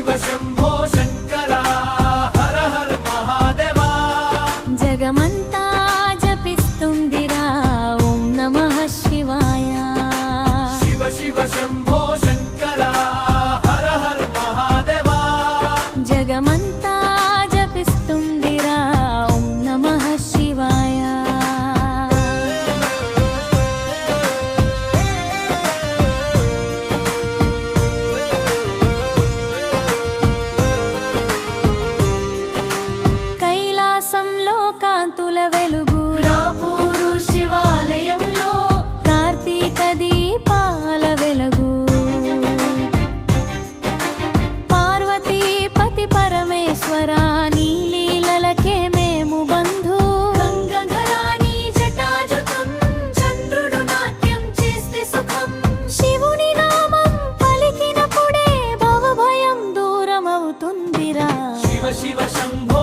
శివ శంభో శంకర హర హర మహాదేవా. జగమంతా జపిస్తుందిరా ఓం నమ శివాయ. శివ శివ శంభో పాల వెలగు. పార్వతీ పతి పరమేశ్వర నీలీలకే మేము బంధు. గంగధరాని శివుని నామం పలికినప్పుడే భవభయం దూరమవుతుందిరా. శివ శివ శంభో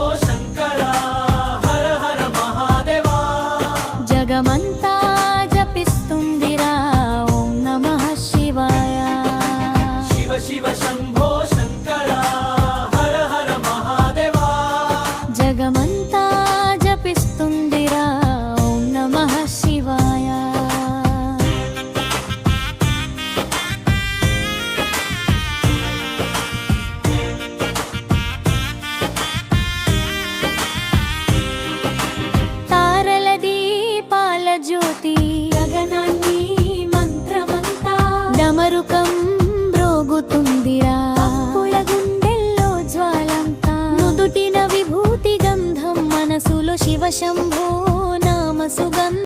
కరుకం రోగుతుందిరా అప్పుల గుండెల్లో జ్వాలంతా. నుదుటిన విభూతి గంధం మనసులో శివశంభ